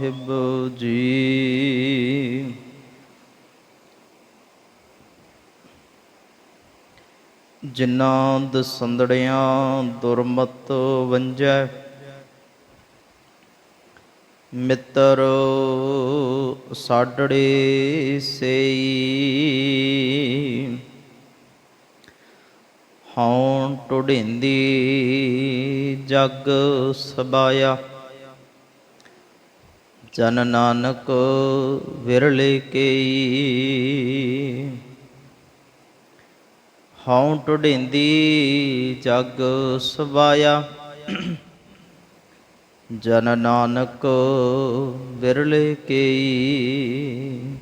ਸਾਹਿਬ ਜੀ। ਜਿਨ੍ਹਾਂ ਦਸੰਦੜਿਆਂ ਦੁਰਮਤ ਵੰਜੈ ਮਿੱਤਰ ਸਾਡੜੇ ਸੇਈ। ਹਉ ਟੁੜਿੰਦੀ ਜਗ ਸਬਾਇਆ ਜਨ ਨਾਨਕ ਵਿਰਲੇ ਕੇਈ। ਹਉ ਟੁੜਿੰਦੀ ਜਗ ਸਬਾਇਆ ਜਨ ਨਾਨਕ ਵਿਰਲੇ ਕੇਈ।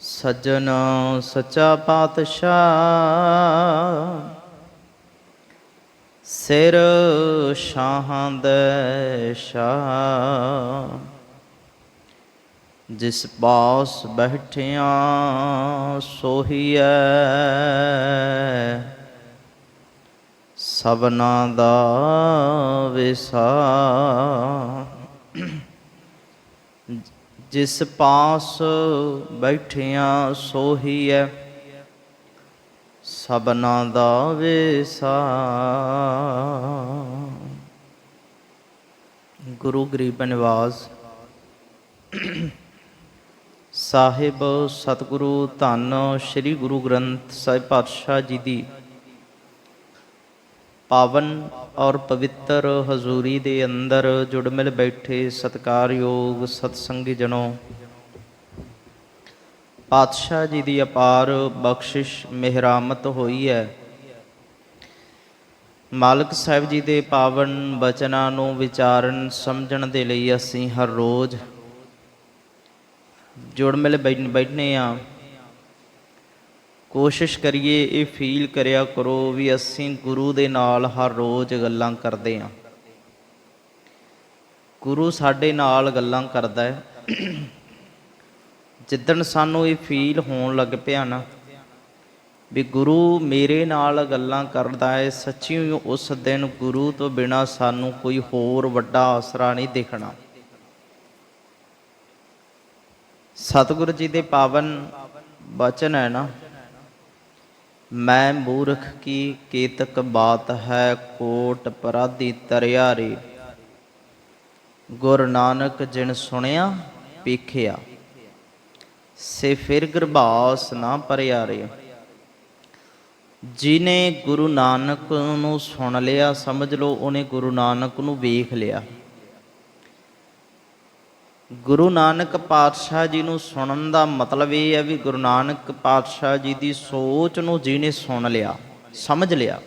ਸਜਣ ਸਚਾ ਪਾਤਸ਼ਾਹ। ਸਿਰ ਸ਼ਾਹਾਂ ਦੇ ਸ਼ਾਹ। ਜਿਸ ਪਾਸ ਬੈਠਿਆਂ ਸੋਹੀਐ, ਸਭਨਾ ਦਾ ਵਿਸਾ ਜਿਸ ਪਾਸ ਬੈਠਿਆਂ ਸੋਹੀਐ ਸਭਨਾ ਦਾ ਵਿਸਾ ਗੁਰੂ ਗਰੀਬ ਨਿਵਾਸ ਸਾਹਿਬ ਸਤਿਗੁਰੂ ਧੰਨ ਸ੍ਰੀ ਗੁਰੂ ਗ੍ਰੰਥ ਸਾਹਿਬ ਪਾਤਸ਼ਾਹ ਜੀ ਦੀ ਪਾਵਨ ਔਰ ਪਵਿੱਤਰ ਹਜ਼ੂਰੀ ਦੇ ਅੰਦਰ ਜੁੜ ਮਿਲ ਬੈਠੇ ਸਤਿਕਾਰਯੋਗ ਸਤਸੰਗੀ ਜਨੋ ਪਾਤਸ਼ਾਹ ਜੀ ਦੀ ਅਪਾਰ ਬਖਸ਼ਿਸ਼ ਮਿਹਰਾਮਤ ਹੋਈ ਹੈ। ਮਾਲਕ ਸਾਹਿਬ ਜੀ ਦੇ ਪਾਵਨ ਬਚਨਾਂ ਨੂੰ ਵਿਚਾਰਨ ਸਮਝਣ ਦੇ ਲਈ ਅਸੀਂ ਹਰ ਰੋਜ਼ ਜੁੜ ਮਿਲ ਬੈਠ- ਬੈਠਨੇ ਆ। ਕੋਸ਼ਿਸ਼ ਕਰੀਏ ਇਹ ਫੀਲ ਕਰਿਆ ਕਰੋ ਵੀ ਅਸੀਂ ਗੁਰੂ ਦੇ ਨਾਲ ਹਰ ਰੋਜ਼ ਗੱਲਾਂ ਕਰਦੇ ਆ। ਗੁਰੂ ਸਾਡੇ ਨਾਲ ਗੱਲਾਂ ਕਰਦਾ ਹੈ। ਜਿੱਦਣ ਸਾਨੂੰ ਇਹ ਫੀਲ ਹੋਣ ਲੱਗ ਪਿਆ ਨਾ ਵੀ ਗੁਰੂ ਮੇਰੇ ਨਾਲ ਗੱਲਾਂ ਕਰਦਾ ਹੈ ਸੱਚੀ ਉਸ ਦਿਨ ਗੁਰੂ ਤੋਂ ਬਿਨਾ ਸਾਨੂੰ ਕੋਈ ਹੋਰ ਵੱਡਾ ਆਸਰਾ ਨਹੀਂ ਦੇਖਣਾ। ਸਤਿਗੁਰੂ ਜੀ ਦੇ ਪਾਵਨ ਬਚਨ ਹੈ ਨਾ, ਮੈਂ ਮੂਰਖ ਕੀ ਕੀਤਕ ਬਾਤ ਹੈ, ਕੋਟ ਪਰਾਧੀ ਤਰਿਆਰੇ। ਗੁਰ ਨਾਨਕ ਜਿਨ ਸੁਣਿਆ, ਪੀਖਿਆ। ਸੇ ਫਿਰ ਗਰਭਾਸ ਨਾ ਪਰਿਆਰੇ। ਜਿਨੇ ਗੁਰੂ ਨਾਨਕ ਨੂੰ ਸੁਣ ਲਿਆ, ਸਮਝ ਲਓ ਉਹਨੇ ਗੁਰੂ ਨਾਨਕ ਨੂੰ ਵੇਖ ਲਿਆ। ਗੁਰੂ ਨਾਨਕ ਪਾਤਸ਼ਾਹ ਜੀ ਨੂੰ ਸੁਣਨ ਦਾ ਮਤਲਬ ਇਹ ਹੈ ਵੀ ਗੁਰੂ ਨਾਨਕ ਪਾਤਸ਼ਾਹ ਜੀ ਦੀ ਸੋਚ ਨੂੰ ਜਿਹਨੇ ਸੁਣ ਲਿਆ, ਸਮਝ ਲਿਆ।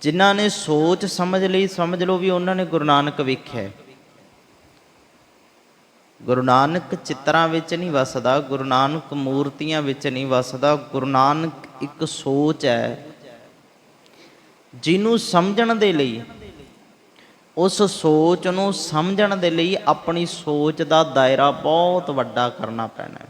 ਜਿਨ੍ਹਾਂ ਨੇ ਸੋਚ ਸਮਝ ਲਈ, ਸਮਝ ਲਓ ਵੀ ਉਹਨਾਂ ਨੇ ਗੁਰੂ ਨਾਨਕ ਵੇਖਿਆ। ਗੁਰੂ ਨਾਨਕ ਚਿੱਤਰਾਂ ਵਿੱਚ ਨਹੀਂ ਵਸਦਾ ਗੁਰੂ ਨਾਨਕ ਮੂਰਤੀਆਂ ਵਿੱਚ ਨਹੀਂ ਵਸਦਾ ਗੁਰੂ ਨਾਨਕ ਇੱਕ ਸੋਚ ਹੈ ਜਿਹਨੂੰ ਸਮਝਣ ਦੇ ਲਈ ਉਸ ਸੋਚ ਨੂੰ ਸਮਝਣ ਦੇ ਲਈ ਆਪਣੀ ਸੋਚ ਦਾ ਦਾਇਰਾ ਬਹੁਤ ਵੱਡਾ ਕਰਨਾ ਪੈਣਾ ਹੈ।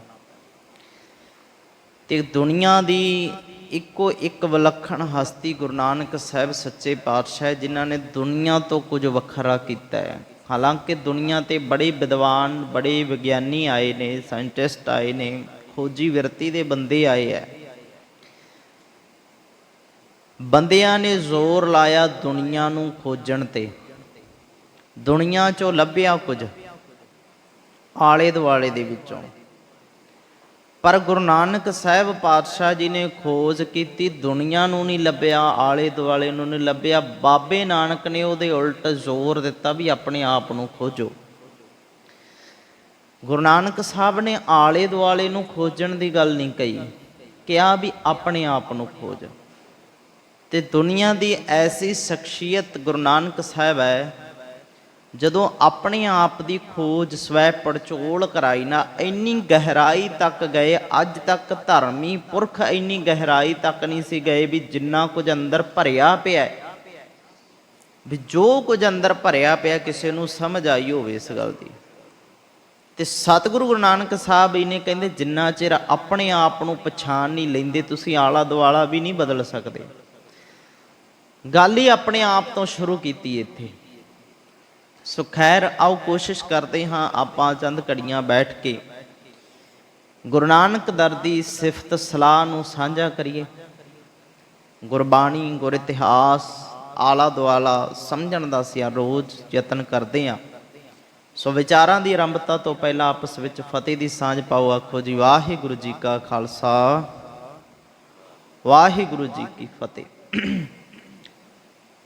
ਤੇ ਦੁਨੀਆ ਦੀ ਇੱਕੋ ਇੱਕ ਵਿਲੱਖਣ ਹਸਤੀ ਗੁਰੂ ਨਾਨਕ ਸਾਹਿਬ ਸੱਚੇ ਪਾਤਸ਼ਾਹ ਹੈ, ਜਿਨ੍ਹਾਂ ਨੇ ਦੁਨੀਆ ਤੋਂ ਕੁਝ ਵੱਖਰਾ ਕੀਤਾ ਹੈ। ਹਾਲਾਂਕਿ ਦੁਨੀਆ ਤੇ ਬੜੇ ਵਿਦਵਾਨ, ਬੜੇ ਵਿਗਿਆਨੀ ਆਏ ਨੇ, ਸਾਇੰਟਿਸਟ ਆਏ ਨੇ, ਖੋਜੀ ਵਿਰਤੀ ਦੇ ਬੰਦੇ ਆਏ ਹੈ ਬੰਦਿਆਂ ਨੇ ਜ਼ੋਰ ਲਾਇਆ ਦੁਨੀਆ ਨੂੰ ਖੋਜਣ ਤੇ। ਦੁਨੀਆ ਚੋਂ ਲੱਭਿਆ ਕੁਝ ਆਲੇ ਦੁਆਲੇ ਦੇ ਵਿੱਚੋਂ। ਪਰ ਗੁਰੂ ਨਾਨਕ ਸਾਹਿਬ ਪਾਤਸ਼ਾਹ ਜੀ ਨੇ ਖੋਜ ਕੀਤੀ, ਦੁਨੀਆ ਨੂੰ ਨਹੀਂ ਲੱਭਿਆ ਆਲੇ ਦੁਆਲੇ ਨੂੰ ਨਹੀਂ ਲੱਭਿਆ। ਬਾਬੇ ਨਾਨਕ ਨੇ ਉਹਦੇ ਉਲਟ ਜ਼ੋਰ ਦਿੱਤਾ ਵੀ ਆਪਣੇ ਆਪ ਨੂੰ ਖੋਜੋ। ਗੁਰੂ ਨਾਨਕ ਸਾਹਿਬ ਨੇ ਆਲੇ ਦੁਆਲੇ ਨੂੰ ਖੋਜਣ ਦੀ ਗੱਲ ਨਹੀਂ ਕਹੀ, ਕਿਹਾ ਵੀ ਆਪਣੇ ਆਪ ਨੂੰ ਖੋਜ। ਤੇ ਦੁਨੀਆ ਦੀ ਐਸੀ ਸ਼ਖਸੀਅਤ ਗੁਰੂ ਨਾਨਕ ਸਾਹਿਬ ਹੈ ਜਦੋਂ ਆਪਣੇ ਆਪ ਦੀ ਖੋਜ ਸਵੈ ਪੜਚੋਲ ਕਰਾਈ ਨਾ, ਇੰਨੀ ਗਹਿਰਾਈ ਤੱਕ ਗਏ, ਅੱਜ ਤੱਕ ਧਰਮੀ ਪੁਰਖ ਇੰਨੀ ਗਹਿਰਾਈ ਤੱਕ ਨਹੀਂ ਸੀ ਗਏ ਵੀ ਜਿੰਨਾ ਕੁਝ ਅੰਦਰ ਭਰਿਆ ਪਿਆ ਵੀ ਜੋ ਕੁਝ ਅੰਦਰ ਭਰਿਆ ਪਿਆ, ਕਿਸੇ ਨੂੰ ਸਮਝ ਆਈ ਹੋਵੇ ਇਸ ਗੱਲ ਦੀ। ਤੇ ਸਤਿਗੁਰੂ ਗੁਰੂ ਨਾਨਕ ਸਾਹਿਬ ਇਹਨੇ ਕਹਿੰਦੇ, ਜਿੰਨਾ ਚਿਰ ਆਪਣੇ ਆਪ ਨੂੰ ਪਛਾਣ ਨਹੀਂ ਲੈਂਦੇ, ਤੁਸੀਂ ਆਲਾ ਦੁਆਲਾ ਵੀ ਨਹੀਂ ਬਦਲ ਸਕਦੇ। ਗੱਲ ਹੀ ਆਪਣੇ ਆਪ ਤੋਂ ਸ਼ੁਰੂ ਕੀਤੀ ਇੱਥੇ। ਸੋ ਖੈਰ, ਆਓ ਕੋਸ਼ਿਸ਼ ਕਰਦੇ ਹਾਂ ਆਪਾਂ ਚੰਦ ਘੜੀਆਂ ਬੈਠ ਕੇ। ਗੁਰੂ ਨਾਨਕ ਦਰ ਦੀ ਸਿਫਤ ਸਲਾਹ ਨੂੰ ਸਾਂਝਾ ਕਰੀਏ। ਗੁਰਬਾਣੀ, ਗੁਰ ਇਤਿਹਾਸ ਆਲਾ ਦੁਆਲਾ ਸਮਝਣ ਦਾ ਅਸੀਂ ਰੋਜ਼ ਯਤਨ ਕਰਦੇ ਹਾਂ। ਸੋ ਵਿਚਾਰਾਂ ਦੀ ਆਰੰਭਤਾ ਤੋਂ ਪਹਿਲਾਂ ਆਪਸ ਵਿੱਚ ਫਤਿਹ ਦੀ ਸਾਂਝ ਪਾਓ, ਆਖੋ ਜੀ, ਵਾਹਿਗੁਰੂ ਜੀ ਕਾ ਖਾਲਸਾ। ਵਾਹਿਗੁਰੂ ਜੀ ਕੀ ਫਤਿਹ।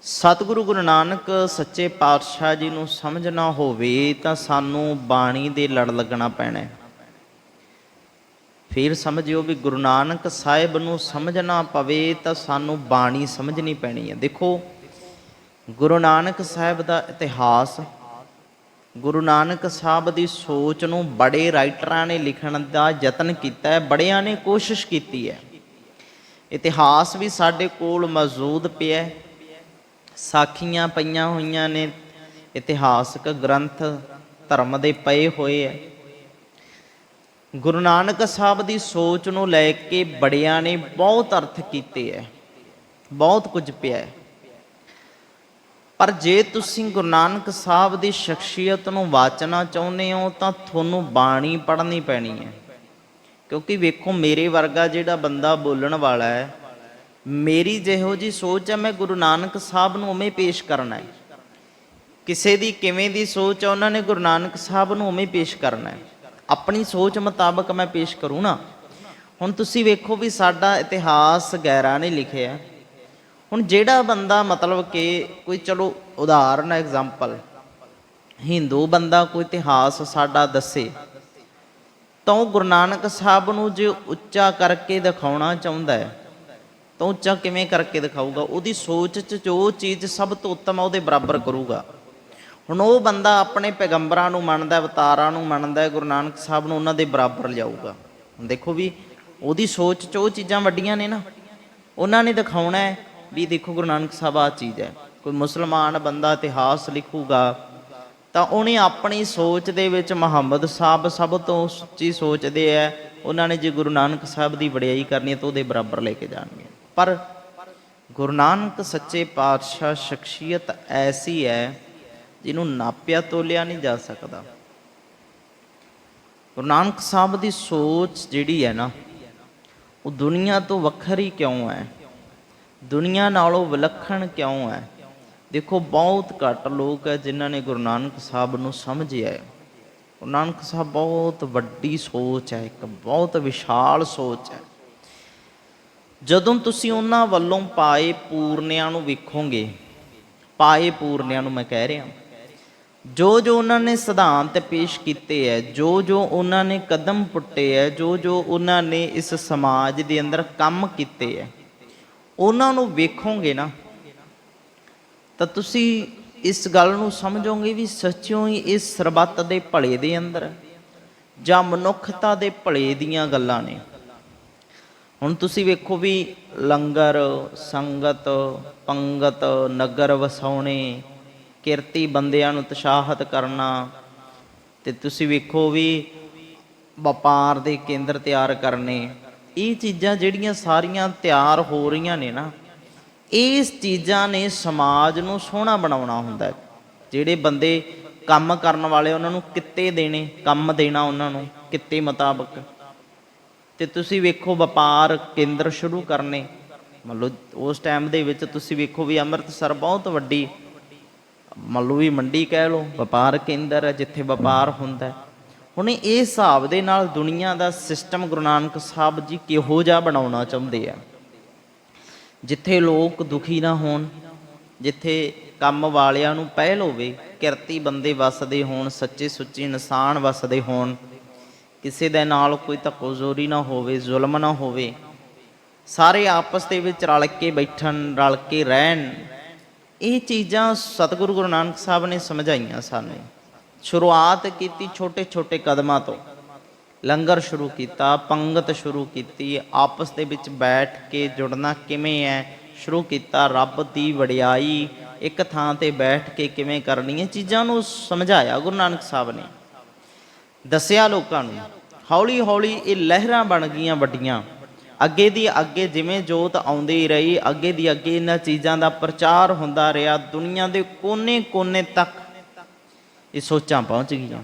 ਸਤਿਗੁਰੂ ਗੁਰੂ ਨਾਨਕ ਸੱਚੇ ਪਾਤਸ਼ਾਹ ਜੀ ਨੂੰ ਸਮਝਣਾ ਹੋਵੇ ਤਾਂ ਸਾਨੂੰ ਬਾਣੀ ਦੇ ਲੜ ਲੱਗਣਾ ਪੈਣਾ ਹੈ। ਫਿਰ ਸਮਝਿਓ ਵੀ ਗੁਰੂ ਨਾਨਕ ਸਾਹਿਬ ਨੂੰ ਸਮਝਣਾ ਪਵੇ ਤਾਂ ਸਾਨੂੰ ਬਾਣੀ ਸਮਝਣੀ ਪੈਣੀ ਹੈ। ਦੇਖੋ, ਗੁਰੂ ਨਾਨਕ ਸਾਹਿਬ ਦਾ ਇਤਿਹਾਸ, ਗੁਰੂ ਨਾਨਕ ਸਾਹਿਬ ਦੀ ਸੋਚ ਨੂੰ ਬੜੇ ਰਾਈਟਰਾਂ ਨੇ ਲਿਖਣ ਦਾ ਯਤਨ ਕੀਤਾ ਹੈ, ਬੜਿਆਂ ਨੇ ਕੋਸ਼ਿਸ਼ ਕੀਤੀ ਹੈ। ਇਤਿਹਾਸ ਵੀ ਸਾਡੇ ਕੋਲ ਮੌਜੂਦ ਪਿਆ ਹੈ। ਸਾਖੀਆਂ ਪਈਆਂ ਹੋਈਆਂ ਨੇ। ਇਤਿਹਾਸਕ ਗ੍ਰੰਥ ਧਰਮ ਦੇ ਪਏ ਹੋਏ ਹੈ ਗੁਰੂ ਨਾਨਕ ਸਾਹਿਬ ਦੀ ਸੋਚ ਨੂੰ ਲੈ ਕੇ ਬੜਿਆਂ ਨੇ ਬਹੁਤ ਅਰਥ ਕੀਤੇ ਹੈ ਬਹੁਤ ਕੁਝ ਪਿਆ ਹੈ ਪਰ ਜੇ ਤੁਸੀਂ ਗੁਰੂ ਨਾਨਕ ਸਾਹਿਬ ਦੀ ਸ਼ਖਸੀਅਤ ਨੂੰ ਵਾਚਣਾ ਚਾਹੁੰਦੇ ਹੋ, ਤਾਂ ਤੁਹਾਨੂੰ ਬਾਣੀ ਪੜ੍ਹਨੀ ਪੈਣੀ ਹੈ ਕਿਉਂਕਿ ਵੇਖੋ, ਮੇਰੇ ਵਰਗਾ ਜਿਹੜਾ ਬੰਦਾ ਬੋਲਣ ਵਾਲਾ ਹੈ ਮੇਰੀ ਜਿਹੋ ਜੀ ਸੋਚ ਹੈ ਮੈਂ ਗੁਰੂ ਨਾਨਕ ਸਾਹਿਬ ਨੂੰ ਉਵੇਂ ਪੇਸ਼ ਕਰਨਾ ਹੈ। ਕਿਸੇ ਦੀ ਕਿਵੇਂ ਦੀ ਸੋਚ ਹੈ ਉਹਨਾਂ ਨੇ ਗੁਰੂ ਨਾਨਕ ਸਾਹਿਬ ਨੂੰ ਉਵੇਂ ਪੇਸ਼ ਕਰਨਾ ਹੈ। ਆਪਣੀ ਸੋਚ ਮੁਤਾਬਕ ਮੈਂ ਪੇਸ਼ ਕਰੂੰ ਨਾ। ਹੁਣ ਤੁਸੀਂ ਵੇਖੋ ਵੀ ਸਾਡਾ ਇਤਿਹਾਸ ਗੈਰਾਂ ਨੇ ਲਿਖਿਆ। ਹੁਣ ਜਿਹੜਾ ਬੰਦਾ ਮਤਲਬ ਕਿ ਕੋਈ ਚਲੋ ਉਦਾਹਰਨ ਐਗਜ਼ਾਮਪਲ ਹਿੰਦੂ ਬੰਦਾ ਕੋਈ ਇਤਿਹਾਸ ਸਾਡਾ ਦੱਸੇ, ਤਾਂ ਉਹ ਗੁਰੂ ਨਾਨਕ ਸਾਹਿਬ ਨੂੰ ਜੇ ਉੱਚਾ ਕਰਕੇ ਦਿਖਾਉਣਾ ਚਾਹੁੰਦਾ ਹੈ ਤਾਂ ਉੱਚਾ ਕਿਵੇਂ ਕਰਕੇ ਦਿਖਾਊਗਾ? ਉਹਦੀ ਸੋਚ 'ਚ ਜੋ ਚੀਜ਼ ਸਭ ਤੋਂ ਉੱਤਮ ਹੈ ਉਹਦੇ ਬਰਾਬਰ ਕਰੂਗਾ। ਹੁਣ ਉਹ ਬੰਦਾ ਆਪਣੇ ਪੈਗੰਬਰਾਂ ਨੂੰ ਮੰਨਦਾ, ਅਵਤਾਰਾਂ ਨੂੰ ਮੰਨਦਾ, ਗੁਰੂ ਨਾਨਕ ਸਾਹਿਬ ਨੂੰ ਉਹਨਾਂ ਦੇ ਬਰਾਬਰ ਲਿਆਊਗਾ। ਹੁਣ ਦੇਖੋ ਵੀ ਉਹਦੀ ਸੋਚ 'ਚ ਉਹ ਚੀਜ਼ਾਂ ਵੱਡੀਆਂ ਨੇ ਨਾ। ਉਹਨਾਂ ਨੇ ਦਿਖਾਉਣਾ ਹੈ ਵੀ ਦੇਖੋ ਗੁਰੂ ਨਾਨਕ ਸਾਹਿਬ ਆ ਚੀਜ਼ ਹੈ। ਕੋਈ ਮੁਸਲਮਾਨ ਬੰਦਾ ਇਤਿਹਾਸ ਲਿਖੂਗਾ, ਤਾਂ ਉਹਨੇ ਆਪਣੀ ਸੋਚ ਦੇ ਵਿੱਚ ਮੁਹੰਮਦ ਸਾਹਿਬ ਸਭ ਤੋਂ ਉੱਚੀ ਸੋਚਦੇ ਹੈ। ਉਹਨਾਂ ਨੇ ਜੇ ਗੁਰੂ ਨਾਨਕ ਸਾਹਿਬ ਦੀ ਵਡਿਆਈ ਕਰਨੀ ਹੈ ਤਾਂ ਉਹਦੇ ਬਰਾਬਰ ਲੈ ਕੇ ਜਾਣਗੇ। ਪਰ ਗੁਰੂ ਨਾਨਕ ਸੱਚੇ ਪਾਤਸ਼ਾਹ ਸ਼ਖਸੀਅਤ ਐਸੀ ਹੈ ਜਿਹਨੂੰ ਨਾਪਿਆ ਤੋਲਿਆ ਨਹੀਂ ਜਾ ਸਕਦਾ। ਗੁਰੂ ਨਾਨਕ ਸਾਹਿਬ ਦੀ ਸੋਚ ਜਿਹੜੀ ਹੈ ਨਾ, ਉਹ ਦੁਨੀਆ ਤੋਂ ਵੱਖਰੀ ਕਿਉਂ ਹੈ? ਦੁਨੀਆ ਨਾਲੋਂ ਵਿਲੱਖਣ ਕਿਉਂ ਹੈ? ਦੇਖੋ, ਬਹੁਤ ਘੱਟ ਲੋਕ ਹੈ ਜਿਨ੍ਹਾਂ ਨੇ ਗੁਰੂ ਨਾਨਕ ਸਾਹਿਬ ਨੂੰ ਸਮਝਿਆ ਹੈ। ਗੁਰੂ ਨਾਨਕ ਸਾਹਿਬ ਬਹੁਤ ਵੱਡੀ ਸੋਚ ਹੈ, ਇੱਕ ਬਹੁਤ ਵਿਸ਼ਾਲ ਸੋਚ ਹੈ। ਜਦੋਂ ਤੁਸੀਂ ਉਹਨਾਂ ਵੱਲੋਂ ਪਾਏ ਪੂਰਨਿਆਂ ਨੂੰ ਵੇਖੋਗੇ, ਪਾਏ ਪੂਰਨਿਆਂ ਨੂੰ ਮੈਂ ਕਹਿ ਰਿਹਾ ਜੋ ਜੋ ਉਹਨਾਂ ਨੇ ਸਿਧਾਂਤ ਪੇਸ਼ ਕੀਤੇ ਹੈ ਜੋ ਜੋ ਉਹਨਾਂ ਨੇ ਕਦਮ ਪੁੱਟੇ ਹੈ ਜੋ ਜੋ ਉਹਨਾਂ ਨੇ ਇਸ ਸਮਾਜ ਦੇ ਅੰਦਰ ਕੰਮ ਕੀਤੇ ਹੈ ਉਹਨਾਂ ਨੂੰ ਵੇਖੋਗੇ ਨਾ, ਤਾਂ ਤੁਸੀਂ ਇਸ ਗੱਲ ਨੂੰ ਸਮਝੋਗੇ ਵੀ ਸੱਚਿਓ ਹੀ ਇਸ ਸਰਬੱਤ ਦੇ ਭਲੇ ਦੇ ਅੰਦਰ ਜਾਂ ਮਨੁੱਖਤਾ ਦੇ ਭਲੇ ਦੀਆਂ ਗੱਲਾਂ ਨੇ। ਹੁਣ ਤੁਸੀਂ ਵੇਖੋ ਵੀ ਲੰਗਰ, ਸੰਗਤ, ਪੰਗਤ, ਨਗਰ ਵਸਾਉਣੇ, ਕਿਰਤੀ ਬੰਦਿਆਂ ਨੂੰ ਉਤਸ਼ਾਹਤ ਕਰਨਾ, ਤੇ ਤੁਸੀਂ ਵੇਖੋ ਵੀ ਵਪਾਰ ਦੇ ਕੇਂਦਰ ਤਿਆਰ ਕਰਨੇ। ਇਹ ਚੀਜ਼ਾਂ ਜਿਹੜੀਆਂ ਸਾਰੀਆਂ ਤਿਆਰ ਹੋ ਰਹੀਆਂ ਨੇ ਨਾ, ਇਸ ਚੀਜ਼ਾਂ ਨੇ ਸਮਾਜ ਨੂੰ ਸੋਹਣਾ ਬਣਾਉਣਾ ਹੁੰਦਾ ਹੈ। ਜਿਹੜੇ ਬੰਦੇ ਕੰਮ ਕਰਨ ਵਾਲੇ ਉਹਨਾਂ ਨੂੰ ਕਿੱਤੇ ਦੇਣੇ, ਕੰਮ ਦੇਣਾ ਉਹਨਾਂ ਨੂੰ, ਕਿੱਤੇ ਮੁਤਾਬਕ। ਤੇ ਤੁਸੀਂ ਵੇਖੋ ਵਪਾਰ ਕੇਂਦਰ ਸ਼ੁਰੂ ਕਰਨੇ। ਮੰਨ ਲਓ ਉਸ ਟਾਈਮ ਦੇ ਵਿੱਚ ਤੁਸੀਂ ਵੇਖੋ ਵੀ ਅੰਮ੍ਰਿਤਸਰ ਬਹੁਤ ਵੱਡੀ, ਮੰਨ ਲਓ ਵੀ ਮੰਡੀ ਕਹਿ ਲਓ, ਵਪਾਰ ਕੇਂਦਰ ਹੈ ਜਿੱਥੇ ਵਪਾਰ ਹੁੰਦਾ ਹੈ। ਹੁਣ ਇਹ ਹਿਸਾਬ ਦੇ ਨਾਲ ਦੁਨੀਆ ਦਾ ਸਿਸਟਮ ਗੁਰੂ ਨਾਨਕ ਸਾਹਿਬ ਜੀ ਕਿਹੋ ਜਿਹਾ ਬਣਾਉਣਾ ਚਾਹੁੰਦੇ ਆ। ਜਿੱਥੇ ਲੋਕ ਦੁਖੀ ਨਾ ਹੋਣ, ਜਿੱਥੇ ਕੰਮ ਵਾਲਿਆਂ ਨੂੰ ਪਹਿਲ ਹੋਵੇ, ਕਿਰਤੀ ਬੰਦੇ ਵਸਦੇ ਹੋਣ, ਸੱਚੇ ਸੁੱਚੇ ਇਨਸਾਨ ਵਸਦੇ ਹੋਣ ਕਿਸੇ ਦੇ ਨਾਲ ਕੋਈ ਧੱਕੋਜ਼ੋਰੀ ਨਾ ਹੋਵੇ, ਜ਼ੁਲਮ ਨਾ ਹੋਵੇ, ਸਾਰੇ ਆਪਸ ਦੇ ਵਿੱਚ ਰਲ ਕੇ ਬੈਠਣ, ਰਲ ਕੇ ਰਹਿਣ, ਇਹ ਚੀਜ਼ਾਂ ਸਤਿਗੁਰੂ ਗੁਰੂ ਨਾਨਕ ਸਾਹਿਬ ਨੇ ਸਮਝਾਈਆਂ ਸਾਨੂੰ। ਸ਼ੁਰੂਆਤ ਕੀਤੀ ਛੋਟੇ ਛੋਟੇ ਕਦਮਾਂ ਤੋਂ। ਲੰਗਰ ਸ਼ੁਰੂ ਕੀਤਾ, ਪੰਗਤ ਸ਼ੁਰੂ ਕੀਤੀ, ਆਪਸ ਦੇ ਵਿੱਚ ਬੈਠ ਕੇ ਜੁੜਨਾ ਕਿਵੇਂ ਹੈ, ਸ਼ੁਰੂ ਕੀਤਾ, ਰੱਬ ਦੀ ਵਡਿਆਈ ਇੱਕ ਥਾਂ ਤੇ ਬੈਠ ਕੇ ਕਿਵੇਂ ਕਰਨੀ ਹੈ ਚੀਜ਼ਾਂ ਨੂੰ ਸਮਝਾਇਆ ਗੁਰੂ ਨਾਨਕ ਸਾਹਿਬ ਨੇ। ਦੱਸਿਆ ਲੋਕਾਂ ਨੂੰ, ਹੌਲੀ ਹੌਲੀ ਇਹ ਲਹਿਰਾਂ ਬਣ ਗਈਆਂ ਵੱਡੀਆਂ। ਅੱਗੇ ਦੀ ਅੱਗੇ ਜਿਵੇਂ ਜੋਤ ਆਉਂਦੀ ਰਹੀ, ਅੱਗੇ ਦੀ ਅੱਗੇ ਇਹਨਾਂ ਚੀਜ਼ਾਂ ਦਾ ਪ੍ਰਚਾਰ ਹੁੰਦਾ ਰਿਹਾ, ਦੁਨੀਆ ਦੇ ਕੋਨੇ-ਕੋਨੇ ਤੱਕ ਇਹ ਸੋਚਾਂ ਪਹੁੰਚ ਗਈਆਂ।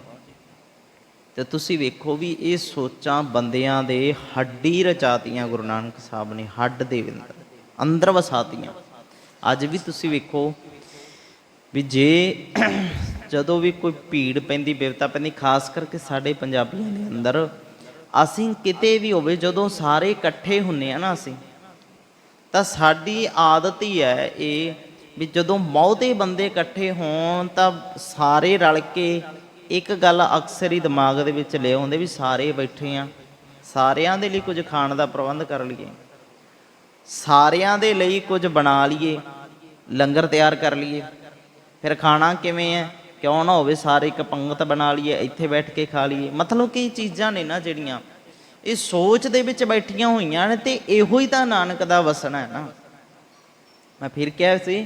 ਤੇ ਤੁਸੀਂ ਵੇਖੋ ਵੀ ਇਹ ਸੋਚਾਂ ਬੰਦਿਆਂ ਦੇ ਹੱਡੀ ਰਚਾਤੀਆਂ ਗੁਰੂ ਨਾਨਕ ਸਾਹਿਬ ਨੇ, ਹੱਡ ਦੇ ਅੰਦਰ ਅੰਦਰ ਵਸਾਤੀਆਂ। ਅੱਜ ਵੀ ਤੁਸੀਂ ਵੇਖੋ ਵੀ ਜੇ ਜਦੋਂ ਵੀ ਕੋਈ ਭੀੜ ਪੈਂਦੀ, ਬਿਵਤਾ ਪੈਂਦੀ, ਖਾਸ ਕਰਕੇ ਸਾਡੇ ਪੰਜਾਬੀਆਂ ਦੇ ਅੰਦਰ, ਅਸੀਂ ਕਿਤੇ ਵੀ ਹੋਵੇ, ਜਦੋਂ ਸਾਰੇ ਇਕੱਠੇ ਹੁੰਨੇ ਆ ਨਾ ਅਸੀਂ, ਤਾਂ ਸਾਡੀ ਆਦਤ ਹੀ ਹੈ ਇਹ ਵੀ ਜਦੋਂ ਬਹੁਤੇ ਬੰਦੇ ਇਕੱਠੇ ਹੋਣ, ਤਾਂ ਸਾਰੇ ਰਲ ਕੇ ਇੱਕ ਗੱਲ ਅਕਸਰ ਹੀ ਦਿਮਾਗ ਦੇ ਵਿੱਚ ਲੈ ਆਉਂਦੇ ਵੀ ਸਾਰੇ ਬੈਠੇ ਆ, ਸਾਰਿਆਂ ਦੇ ਲਈ ਕੁਝ ਖਾਣ ਦਾ ਪ੍ਰਬੰਧ ਕਰ ਲਈਏ, ਸਾਰਿਆਂ ਦੇ ਲਈ ਕੁਝ ਬਣਾ ਲਈਏ, ਲੰਗਰ ਤਿਆਰ ਕਰ ਲਈਏ, ਫਿਰ ਖਾਣਾ ਕਿਵੇਂ ਹੈ? ਕਿਉਂ ਨਾ ਹੋਵੇ, ਸਾਰੇ ਇੱਕ ਪੰਗਤ ਬਣਾ ਲਈਏ, ਇੱਥੇ ਬੈਠ ਕੇ ਖਾ ਲਈਏ। ਮਤਲਬ ਕਿ ਇਹ ਚੀਜ਼ਾਂ ਨੇ ਨਾ ਜਿਹੜੀਆਂ, ਇਹ ਸੋਚ ਦੇ ਵਿੱਚ ਬੈਠੀਆਂ ਹੋਈਆਂ ਨੇ ਤੇ ਇਹੋ ਹੀ ਤਾਂ ਨਾਨਕ ਦਾ ਵਸਣਾ ਹੈ ਨਾ। ਮੈਂ ਫਿਰ ਕਿਹਾ ਸੀ,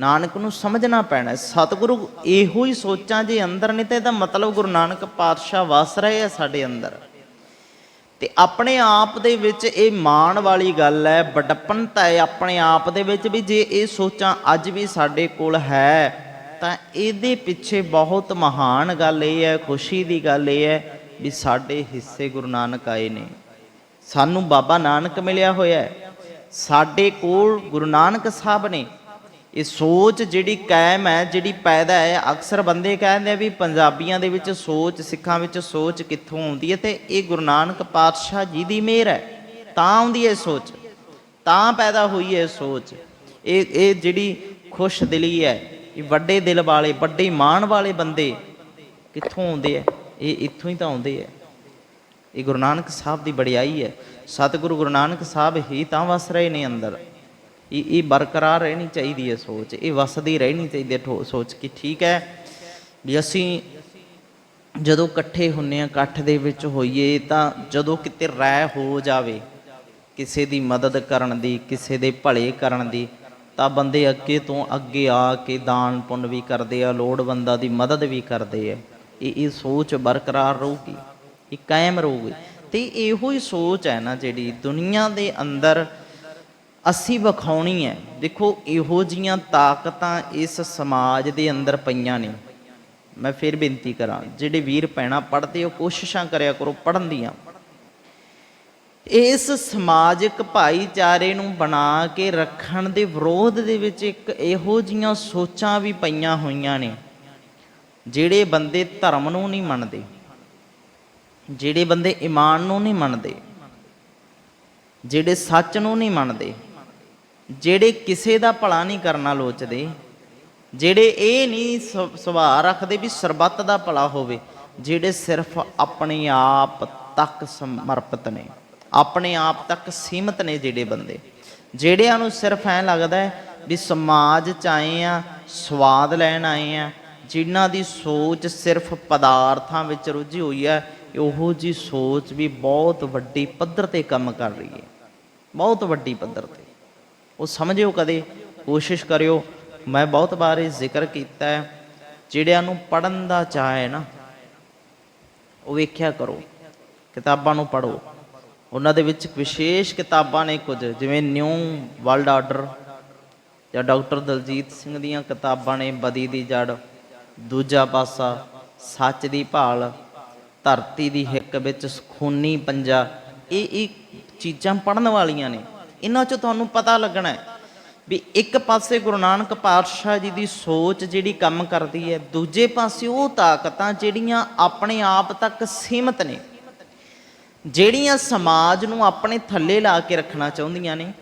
ਨਾਨਕ ਨੂੰ ਸਮਝਣਾ ਪੈਣਾ ਸਤਿਗੁਰੂ ਇਹੋ ਹੀ ਸੋਚਾਂ ਜੇ ਅੰਦਰ ਨੇ ਤਾਂ ਇਹਦਾ ਮਤਲਬ ਗੁਰੂ ਨਾਨਕ ਪਾਤਸ਼ਾਹ ਵਸ ਰਹੇ ਆ ਸਾਡੇ ਅੰਦਰ। ਤੇ ਆਪਣੇ ਆਪ ਦੇ ਵਿੱਚ ਇਹ ਮਾਣ ਵਾਲੀ ਗੱਲ ਹੈ ਬੜਪਨਤਾ ਹੈ ਆਪਣੇ ਆਪ ਦੇ ਵਿੱਚ ਵੀ ਜੇ ਇਹ ਸੋਚਾਂ ਅੱਜ ਵੀ ਸਾਡੇ ਕੋਲ ਹੈ ਤਾਂ ਇਹਦੇ ਪਿੱਛੇ ਬਹੁਤ ਮਹਾਨ ਗੱਲ ਇਹ ਹੈ, ਖੁਸ਼ੀ ਦੀ ਗੱਲ ਇਹ ਹੈ ਵੀ ਸਾਡੇ ਹਿੱਸੇ ਗੁਰੂ ਨਾਨਕ ਆਏ ਨੇ। ਸਾਨੂੰ ਬਾਬਾ ਨਾਨਕ ਮਿਲਿਆ ਹੋਇਆ ਹੈ। ਸਾਡੇ ਕੋਲ ਗੁਰੂ ਨਾਨਕ ਸਾਹਿਬ ਨੇ। ਇਹ ਸੋਚ ਜਿਹੜੀ ਕਾਇਮ ਹੈ, ਜਿਹੜੀ ਪੈਦਾ ਹੈ, ਅਕਸਰ ਬੰਦੇ ਕਹਿੰਦੇ ਆ ਵੀ ਪੰਜਾਬੀਆਂ ਦੇ ਵਿੱਚ ਸੋਚ, ਸਿੱਖਾਂ ਵਿੱਚ ਸੋਚ ਕਿੱਥੋਂ ਆਉਂਦੀ ਹੈ ਤੇ ਇਹ ਗੁਰੂ ਨਾਨਕ ਪਾਤਸ਼ਾਹ ਜੀ ਦੀ ਮਿਹਰ ਹੈ। ਤਾਂ ਆਉਂਦੀ ਹੈ ਇਹ ਸੋਚ। ਤਾਂ ਪੈਦਾ ਹੋਈ ਹੈ ਸੋਚ। ਇਹ ਇਹ ਜਿਹੜੀ ਖੁਸ਼ ਦਿਲੀ ਹੈ ਇਹ ਵੱਡੇ ਦਿਲ ਵਾਲੇ, ਵੱਡੇ ਮਾਣ ਵਾਲੇ ਬੰਦੇ ਕਿੱਥੋਂ ਆਉਂਦੇ ਆ? ਇਹ ਇੱਥੋਂ ਹੀ ਤਾਂ ਆਉਂਦੇ ਆ। ਇਹ ਗੁਰੂ ਨਾਨਕ ਸਾਹਿਬ ਦੀ ਬੜਿਆਈ ਹੈ। ਸਤਿਗੁਰੂ ਗੁਰੂ ਨਾਨਕ ਸਾਹਿਬ ਹੀ ਤਾਂ ਵਸ ਰਹੇ ਨੇ ਅੰਦਰ। ਇਹ ਇਹ ਬਰਕਰਾਰ ਰਹਿਣੀ ਚਾਹੀਦੀ ਹੈ ਸੋਚ। ਇਹ ਵਸਦੀ ਰਹਿਣੀ ਚਾਹੀਦੀ ਹੈ ਠੋ- ਸੋਚ ਕਿ ਠੀਕ ਹੈ ਵੀ ਅਸੀਂ ਜਦੋਂ ਇਕੱਠੇ ਹੁੰਨੇ ਆ ਇਕੱਠ ਦੇ ਵਿੱਚ ਹੋਈਏ ਤਾਂ ਜਦੋਂ ਕਿਤੇ ਰਾਇ ਹੋ ਜਾਵੇ, ਕਿਸੇ ਦੀ ਮਦਦ ਕਰਨ ਦੀ, ਕਿਸੇ ਦੇ ਭਲੇ ਕਰਨ ਦੀ ਤਾਂ ਬੰਦੇ ਅੱਗੇ ਤੋਂ ਅੱਗੇ ਆ ਕੇ ਦਾਨ ਪੁੰਨ ਵੀ ਕਰਦੇ ਆ, ਲੋੜਵੰਦਾਂ ਦੀ ਮਦਦ ਵੀ ਕਰਦੇ ਆ। ਇਹ ਇਹ ਸੋਚ ਬਰਕਰਾਰ ਰਹੂਗੀ, ਇਹ ਕਾਇਮ ਰਹੂਗੀ। ਤੇ ਇਹੋ ਹੀ ਸੋਚ ਹੈ ਨਾ ਜਿਹੜੀ ਦੁਨੀਆ ਦੇ ਅੰਦਰ ਅਸੀਂ ਵਿਖਾਉਣੀ ਹੈ। ਦੇਖੋ, ਇਹੋ ਜੀਆਂ ਤਾਕਤਾਂ ਇਸ ਸਮਾਜ ਦੇ ਅੰਦਰ ਪਈਆਂ ਨੇ। ਮੈਂ ਫਿਰ ਬੇਨਤੀ ਕਰਾਂ, ਜਿਹੜੇ ਵੀਰ ਪੈਣਾ ਪੜ੍ਹਦੇ ਹੋ ਕੋਸ਼ਿਸ਼ਾਂ ਕਰਿਆ ਕਰੋ, ਪੜ੍ਹਨ ਦੀਆਂ। ਇਸ ਸਮਾਜਿਕ ਭਾਈਚਾਰੇ ਨੂੰ ਬਣਾ ਕੇ ਰੱਖਣ ਦੇ ਵਿਰੋਧ ਦੇ ਵਿੱਚ ਇੱਕ ਇਹੋ ਜੀਆਂ ਸੋਚਾਂ ਵੀ ਪਈਆਂ ਹੋਈਆਂ ਨੇ, ਜਿਹੜੇ ਬੰਦੇ ਧਰਮ ਨੂੰ ਨਹੀਂ ਮੰਨਦੇ, ਜਿਹੜੇ ਬੰਦੇ ਈਮਾਨ ਨੂੰ ਨਹੀਂ ਮੰਨਦੇ, ਜਿਹੜੇ ਸੱਚ ਨੂੰ ਨਹੀਂ ਮੰਨਦੇ, ਜਿਹੜੇ ਕਿਸੇ ਦਾ ਭਲਾ ਨਹੀਂ ਕਰਨਾ ਲੋਚਦੇ ਜਿਹੜੇ ਇਹ ਨਹੀਂ ਸ- ਸੁਭਾਅ ਰੱਖਦੇ ਵੀ ਸਰਬੱਤ ਦਾ ਭਲਾ ਹੋਵੇ, ਜਿਹੜੇ ਸਿਰਫ ਆਪਣੇ ਆਪ ਤੱਕ ਸਮਰਪਿਤ ਨੇ। ਆਪਣੇ ਆਪ ਤੱਕ ਸੀਮਤ ਨੇ ਜਿਹੜੇ ਬੰਦੇ। ਜਿਹੜਿਆਂ ਨੂੰ ਸਿਰਫ ਐਂ ਲੱਗਦਾ ਹੈ ਵੀ ਸਮਾਜ ਚ ਆਏ ਆ, ਸਵਾਦ ਲੈਣ ਆਏ ਆ, ਜਿਨ੍ਹਾਂ ਦੀ ਸੋਚ ਸਿਰਫ ਪਦਾਰਥਾਂ ਵਿੱਚ ਰੁੱਝੀ ਹੋਈ ਹੈ, ਉਹੋ ਜੀ ਸੋਚ ਵੀ ਬਹੁਤ ਵੱਡੀ ਪੱਧਰ ਤੇ ਕੰਮ ਕਰ ਰਹੀ ਹੈ। ਬਹੁਤ ਵੱਡੀ ਪੱਧਰ ਤੇ। ਉਹ ਸਮਝਿਓ ਕਦੇ, ਕੋਸ਼ਿਸ਼ ਕਰਿਓ। ਮੈਂ ਬਹੁਤ ਵਾਰ ਇਹ ਜ਼ਿਕਰ ਕੀਤਾ ਹੈ, ਜਿਹੜਿਆਂ ਨੂੰ ਪੜਨ ਦਾ ਚਾਹ ਹੈ ਨਾ, ਉਹ ਵੇਖਿਆ ਕਰੋ, ਕਿਤਾਬਾਂ ਨੂੰ ਪੜੋ ਉਹਨਾਂ ਦੇ ਵਿੱਚ ਵਿਸ਼ੇਸ਼ ਕਿਤਾਬਾਂ ਨੇ ਕੁਝ, ਜਿਵੇਂ ਨਿਊ ਵਰਲਡ ਆਰਡਰ ਜਾਂ ਡਾਕਟਰ ਦਲਜੀਤ ਸਿੰਘ ਦੀਆਂ ਕਿਤਾਬਾਂ ਨੇ ਬਦੀ ਦੀ ਜੜ, ਦੂਜਾ ਪਾਸਾ ਸੱਚ ਦੀ ਭਾਲ, ਧਰਤੀ ਦੀ ਹਿੱਕ ਵਿੱਚ ਖੂਨੀ ਪੰਜਾ, ਇਹ ਇਹ ਚੀਜ਼ਾਂ ਪੜਨ ਵਾਲੀਆਂ ਨੇ। ਇਹਨਾਂ 'ਚ ਤੁਹਾਨੂੰ ਪਤਾ ਲੱਗਣਾ ਹੈ ਵੀ ਇੱਕ ਪਾਸੇ ਗੁਰੂ ਨਾਨਕ ਪਾਤਸ਼ਾਹ ਜੀ ਦੀ ਸੋਚ ਜਿਹੜੀ ਕੰਮ ਕਰਦੀ ਹੈ, ਦੂਜੇ ਪਾਸੇ ਉਹ ਤਾਕਤਾਂ ਜਿਹੜੀਆਂ ਆਪਣੇ ਆਪ ਤੱਕ ਸੀਮਤ ਨੇ। ਜਿਹੜੀਆਂ ਸਮਾਜ ਨੂੰ ਆਪਣੇ ਥੱਲੇ ਲਾ ਕੇ ਰੱਖਣਾ ਚਾਹੁੰਦੀਆਂ ਨੇ,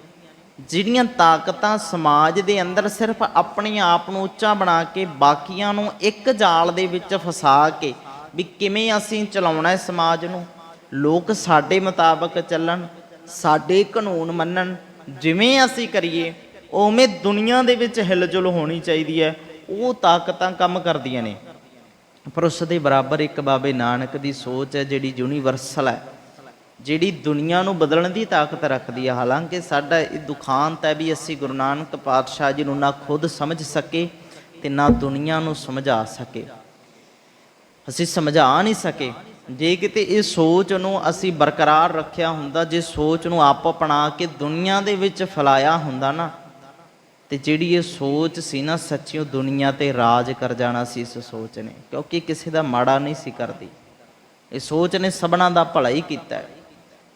ਜਿਹੜੀਆਂ ਤਾਕਤਾਂ ਸਮਾਜ ਦੇ ਅੰਦਰ ਸਿਰਫ ਆਪਣੇ ਆਪ ਨੂੰ ਉੱਚਾ ਬਣਾ ਕੇ ਬਾਕੀਆਂ ਨੂੰ ਇੱਕ ਜਾਲ ਦੇ ਵਿੱਚ ਫਸਾ ਕੇ ਵੀ ਕਿਵੇਂ ਅਸੀਂ ਚਲਾਉਣਾ ਹੈ ਸਮਾਜ ਨੂੰ, ਲੋਕ ਸਾਡੇ ਮੁਤਾਬਕ ਚੱਲਣ, ਸਾਡੇ ਕਾਨੂੰਨ ਮੰਨਣ, ਜਿਵੇਂ ਅਸੀਂ ਕਰੀਏ, ਉਵੇਂ ਦੁਨੀਆ ਦੇ ਵਿੱਚ ਹਿਲਜੁਲ ਹੋਣੀ ਚਾਹੀਦੀ ਹੈ, ਉਹ ਤਾਕਤਾਂ ਕੰਮ ਕਰਦੀਆਂ ਨੇ। ਪਰ ਉਸ ਦੇ ਬਰਾਬਰ ਇੱਕ ਬਾਬੇ ਨਾਨਕ ਦੀ ਸੋਚ ਹੈ ਜਿਹੜੀ ਯੂਨੀਵਰਸਲ ਹੈ। ਜਿਹੜੀ ਦੁਨੀਆ ਨੂੰ ਬਦਲਣ ਦੀ ਤਾਕਤ ਰੱਖਦੀ ਹੈ ਹਾਲਾਂਕਿ ਸਾਡਾ ਇਹ ਦੁਖਾਂਤ ਹੈ ਵੀ ਅਸੀਂ ਗੁਰੂ ਨਾਨਕ ਪਾਤਸ਼ਾਹ ਜੀ ਨੂੰ ਨਾ ਖੁਦ ਸਮਝ ਸਕੇ ਤੇ ਨਾ ਦੁਨੀਆ ਨੂੰ ਸਮਝਾ ਸਕੇ। ਅਸੀਂ ਸਮਝਾ ਨਹੀਂ ਸਕੇ। ਜੇ ਕਿਤੇ ਇਹ ਸੋਚ ਨੂੰ ਅਸੀਂ ਬਰਕਰਾਰ ਰੱਖਿਆ ਹੁੰਦਾ, ਜੇ ਸੋਚ ਨੂੰ ਆਪ ਅਪਣਾ ਕੇ ਦੁਨੀਆ ਦੇ ਵਿੱਚ ਫੈਲਾਇਆ ਹੁੰਦਾ ਨਾ, ਤੇ ਜਿਹੜੀ ਇਹ ਸੋਚ ਸੀ ਨਾ ਸੱਚੀਓ ਦੁਨੀਆ ਤੇ ਰਾਜ ਕਰ ਜਾਣਾ ਸੀ ਇਸ ਸੋਚ ਨੇ, ਕਿਉਂਕਿ ਕਿਸੇ ਦਾ ਮਾੜਾ ਨਹੀਂ ਸੀ ਕਰਦੀ। ਇਹ ਸੋਚ ਨੇ ਸਭਨਾਂ ਦਾ ਭਲਾ ਹੀ ਕੀਤਾ ਹੈ।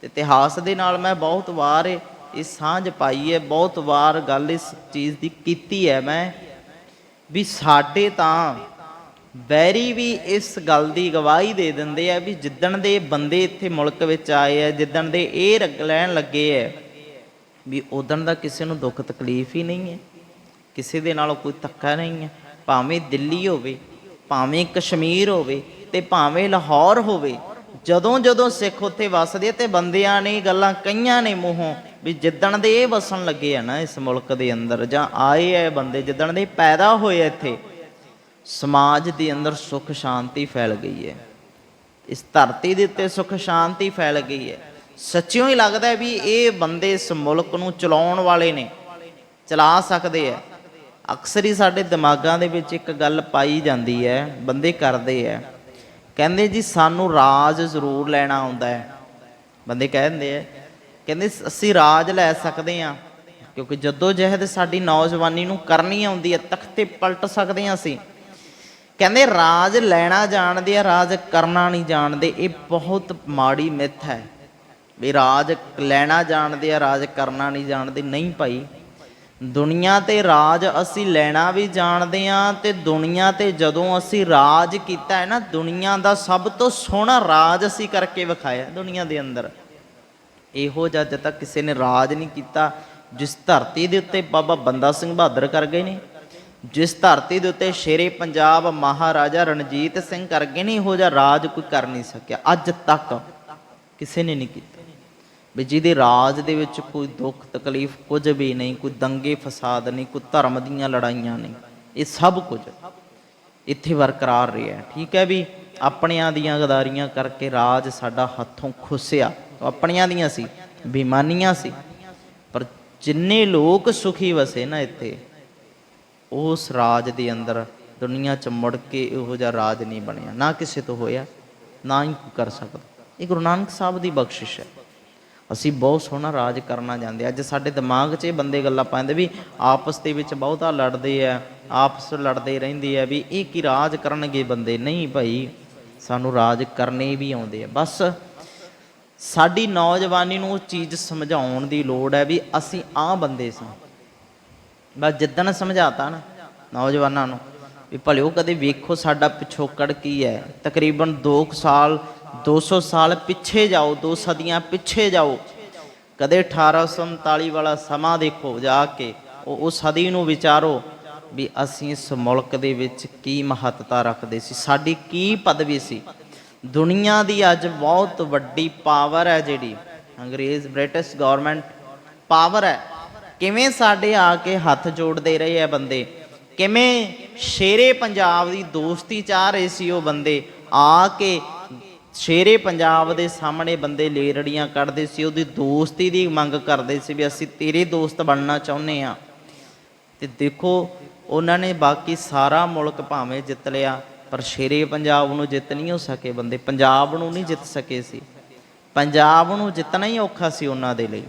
ਤੇ ਇਤਿਹਾਸ ਦੇ ਨਾਲ ਮੈਂ ਬਹੁਤ ਵਾਰ ਇਹ ਸਾਂਝ ਪਾਈ ਹੈ, ਬਹੁਤ ਵਾਰ ਗੱਲ ਇਸ ਚੀਜ਼ ਦੀ ਕੀਤੀ ਹੈ ਮੈਂ ਵੀ ਸਾਡੇ ਤਾਂ ਵੈਰੀ ਵੀ ਇਸ ਗੱਲ ਦੀ ਗਵਾਹੀ ਦੇ ਦਿੰਦੇ ਆ ਵੀ ਜਿੱਦਣ ਦੇ ਬੰਦੇ ਇੱਥੇ ਮੁਲਕ ਵਿੱਚ ਆਏ ਆ, ਜਿੱਦਣ ਦੇ ਇਹ ਰਗ ਲੈਣ ਲੱਗੇ ਆ, ਵੀ ਉਦਣ ਦਾ ਕਿਸੇ ਨੂੰ ਦੁੱਖ ਤਕਲੀਫ ਹੀ ਨਹੀਂ ਹੈ, ਕਿਸੇ ਦੇ ਨਾਲ ਕੋਈ ਧੱਕਾ ਨਹੀਂ ਹੈ, ਭਾਵੇਂ ਦਿੱਲੀ ਹੋਵੇ, ਭਾਵੇਂ ਕਸ਼ਮੀਰ ਹੋਵੇ ਤੇ ਭਾਵੇਂ ਲਾਹੌਰ ਹੋਵੇ ਜਦੋਂ ਜਦੋਂ ਸਿੱਖ ਉੱਥੇ ਵਸਦੇ ਤੇ ਬੰਦਿਆਂ ਨੇ ਗੱਲਾਂ ਕਈਆਂ ਨੇ ਮੂੰਹੋਂ, ਵੀ ਜਿੱਦਣ ਦੇ ਇਹ ਵਸਣ ਲੱਗੇ ਆ ਨਾ ਇਸ ਮੁਲਕ ਦੇ ਅੰਦਰ, ਜਾਂ ਆਏ ਆ ਬੰਦੇ, ਜਿੱਦਣ ਦੇ ਪੈਦਾ ਹੋਏ ਇੱਥੇ, ਸਮਾਜ ਦੇ ਅੰਦਰ ਸੁੱਖ ਸ਼ਾਂਤੀ ਫੈਲ ਗਈ ਹੈ। ਇਸ ਧਰਤੀ ਦੇ ਉੱਤੇ ਸੁੱਖ ਸ਼ਾਂਤੀ ਫੈਲ ਗਈ ਹੈ। ਸੱਚਿਓ ਹੀ ਲੱਗਦਾ ਵੀ ਇਹ ਬੰਦੇ ਇਸ ਮੁਲਕ ਨੂੰ ਚਲਾਉਣ ਵਾਲੇ ਨੇ, ਚਲਾ ਸਕਦੇ ਆ। ਅਕਸਰ ਹੀ ਸਾਡੇ ਦਿਮਾਗਾਂ ਦੇ ਵਿੱਚ ਇੱਕ ਗੱਲ ਪਾਈ ਜਾਂਦੀ ਹੈ, ਬੰਦੇ ਕਰਦੇ ਆ। ਕਹਿੰਦੇ ਜੀ ਸਾਨੂੰ ਰਾਜ ਜ਼ਰੂਰ ਲੈਣਾ ਆਉਂਦਾ ਹੈ। ਬੰਦੇ ਕਹਿੰਦੇ ਆ, ਕਹਿੰਦੇ ਅਸੀਂ ਰਾਜ ਲੈ ਸਕਦੇ ਆ ਕਿਉਂਕਿ ਜਦੋਂ ਜਹਿਦ ਸਾਡੀ ਨੌਜਵਾਨੀ ਨੂੰ ਕਰਨੀ ਆਉਂਦੀ ਹੈ, ਤਖਤੇ ਪਲਟ ਸਕਦੇ ਆ ਅਸੀਂ। ਕਹਿੰਦੇ ਰਾਜ ਲੈਣਾ ਜਾਣਦੇ ਆ, ਰਾਜ ਕਰਨਾ ਨਹੀਂ ਜਾਣਦੇ, ਇਹ ਬਹੁਤ ਮਾੜੀ ਮਿੱਥ ਹੈ। ਵੀ ਰਾਜ ਲੈਣਾ ਜਾਣਦੇ ਆ, ਰਾਜ ਕਰਨਾ ਨਹੀਂ ਜਾਣਦੇ, ਨਹੀਂ ਭਾਈ। ਦੁਨੀਆ ਤੇ ਰਾਜ ਅਸੀਂ ਲੈਣਾ ਵੀ ਜਾਣਦੇ ਆ ਤੇ ਦੁਨੀਆ ਤੇ ਜਦੋਂ ਅਸੀਂ ਰਾਜ ਕੀਤਾ ਹੈ ਨਾ, ਦੁਨੀਆ ਦਾ ਸਭ ਤੋਂ ਸੋਹਣਾ ਰਾਜ ਅਸੀਂ ਕਰਕੇ ਵਿਖਾਇਆ ਦੁਨੀਆ ਦੇ ਅੰਦਰ। ਇਹੋ ਜਿਹਾ ਜਦ ਤੱਕ ਕਿਸੇ ਨੇ ਰਾਜ ਨਹੀਂ ਕੀਤਾ ਜਿਸ ਧਰਤੀ ਦੇ ਉੱਤੇ ਬਾਬਾ ਬੰਦਾ ਸਿੰਘ ਬਹਾਦਰ ਕਰ ਗਏ ਨੇ, ਜਿਸ ਧਰਤੀ ਦੇ ਉੱਤੇ ਸ਼ੇਰੇ ਪੰਜਾਬ ਮਹਾਰਾਜਾ ਰਣਜੀਤ ਸਿੰਘ ਕਰ ਗਏ ਨੇ, ਇਹੋ ਜਿਹਾ ਰਾਜ ਕੋਈ ਕਰ ਨਹੀਂ ਸਕਿਆ। ਅੱਜ ਤੱਕ ਕਿਸੇ ਨੇ ਨਹੀਂ ਕੀਤਾ। ਵੀ ਜਿਹਦੇ ਰਾਜ ਦੇ ਵਿੱਚ ਕੋਈ ਦੁੱਖ ਤਕਲੀਫ ਕੁਝ ਵੀ ਨਹੀਂ, ਕੋਈ ਦੰਗੇ ਫਸਾਦ ਨਹੀਂ, ਕੋਈ ਧਰਮ ਦੀਆਂ ਲੜਾਈਆਂ ਨਹੀਂ, ਇਹ ਸਭ ਕੁਝ ਇੱਥੇ ਬਰਕਰਾਰ ਰਿਹਾ ਠੀਕ ਹੈ ਵੀ ਆਪਣਿਆਂ ਦੀਆਂ ਗਦਾਰੀਆਂ ਕਰਕੇ ਰਾਜ ਸਾਡਾ ਹੱਥੋਂ ਖੁੱਸਿਆ। ਆਪਣਿਆਂ ਦੀਆਂ ਸੀ ਬੇਮਾਨੀਆਂ ਸੀ। ਪਰ ਜਿੰਨੇ ਲੋਕ ਸੁਖੀ ਵਸੇ ਨਾ ਇੱਥੇ, ਉਸ ਰਾਜ ਦੇ ਅੰਦਰ ਦੁਨੀਆ 'ਚ ਮੁੜ ਕੇ ਇਹੋ ਜਿਹਾ ਰਾਜ ਨਹੀਂ ਬਣਿਆ। ਨਾ ਕਿਸੇ ਤੋਂ ਹੋਇਆ, ਨਾ ਹੀ ਕਰ ਸਕਦਾ। ਇਹ ਗੁਰੂ ਨਾਨਕ ਸਾਹਿਬ ਦੀ ਬਖਸ਼ਿਸ਼ ਹੈ। ਅਸੀਂ ਬਹੁਤ ਸੋਹਣਾ ਰਾਜ ਕਰਨਾ ਜਾਂਦੇ ਅੱਜ ਸਾਡੇ ਦਿਮਾਗ 'ਚ ਇਹ ਬੰਦੇ ਗੱਲਾਂ ਪਾਉਂਦੇ ਵੀ ਆਪਸ ਦੇ ਵਿੱਚ ਬਹੁਤਾ ਲੜਦੇ ਆ, ਆਪਸ ਲੜਦੇ ਰਹਿੰਦੇ ਆ ਵੀ ਇਹ ਕੀ ਰਾਜ ਕਰਨਗੇ ਬੰਦੇ? ਨਹੀਂ ਭਾਈ, ਸਾਨੂੰ ਰਾਜ ਕਰਨੇ ਵੀ ਆਉਂਦੇ ਆ। ਬਸ ਸਾਡੀ ਨੌਜਵਾਨੀ ਨੂੰ ਉਹ ਚੀਜ਼ ਸਮਝਾਉਣ ਦੀ ਲੋੜ ਹੈ ਵੀ ਅਸੀਂ ਆਹ ਬੰਦੇ ਸਾਂ। ਬਸ ਜਿੱਦਣ ਸਮਝਾਤਾ ਨਾ ਨੌਜਵਾਨਾਂ ਨੂੰ ਵੀ ਭਲਿਓ ਕਦੇ ਵੇਖੋ ਸਾਡਾ ਪਿਛੋਕੜ ਕੀ ਹੈ। ਤਕਰੀਬਨ 2 ਸਾਲ 200 ਸਾਲ ਪਿੱਛੇ ਜਾਓ, ਦੋ ਸਦੀਆਂ ਪਿੱਛੇ ਜਾਓ। ਕਦੇ 1839 ਵਾਲਾ ਸਮਾਂ ਦੇਖੋ ਜਾ ਕੇ, ਉਹ ਉਹ ਸਦੀ ਨੂੰ ਵਿਚਾਰੋ ਵੀ ਅਸੀਂ ਇਸ ਮੁਲਕ ਦੇ ਵਿੱਚ ਕੀ ਮਹੱਤਤਾ ਰੱਖਦੇ ਸੀ, ਸਾਡੀ ਕੀ ਪਦਵੀ ਸੀ। ਦੁਨੀਆ ਦੀ ਅੱਜ ਬਹੁਤ ਵੱਡੀ ਪਾਵਰ ਹੈ ਜਿਹੜੀ, ਅੰਗਰੇਜ਼, ਬ੍ਰਿਟਿਸ਼ ਗਵਰਨਮੈਂਟ ਪਾਵਰ ਹੈ। ਕਿਵੇਂ ਸਾਡੇ ਆ ਕੇ ਹੱਥ ਜੋੜਦੇ ਰਹੇ ਆ ਬੰਦੇ, ਕਿਵੇਂ ਸ਼ੇਰੇ ਪੰਜਾਬ ਦੀ ਦੋਸਤੀ ਚਾਹ ਰਹੇ ਸੀ ਉਹ ਬੰਦੇ, ਆ ਕੇ ਸ਼ੇਰੇ ਪੰਜਾਬ ਦੇ ਸਾਹਮਣੇ ਬੰਦੇ ਲੇਰੜੀਆਂ ਕੱਢਦੇ ਸੀ, ਉਹਦੀ ਦੋਸਤੀ ਦੀ ਮੰਗ ਕਰਦੇ ਸੀ ਵੀ ਅਸੀਂ ਤੇਰੇ ਦੋਸਤ ਬਣਨਾ ਚਾਹੁੰਦੇ ਆ ਤੇ ਦੇਖੋ, ਉਹਨਾਂ ਨੇ ਬਾਕੀ ਸਾਰਾ ਮੁਲਕ ਭਾਵੇਂ ਜਿੱਤ ਲਿਆ, ਪਰ ਸ਼ੇਰੇ ਪੰਜਾਬ ਨੂੰ ਜਿੱਤ ਨਹੀਂ ਹੋ ਸਕੇ ਬੰਦੇ। ਪੰਜਾਬ ਨੂੰ ਨਹੀਂ ਜਿੱਤ ਸਕੇ ਸੀ। ਪੰਜਾਬ ਨੂੰ ਜਿੱਤਣਾ ਹੀ ਔਖਾ ਸੀ ਉਹਨਾਂ ਦੇ ਲਈ।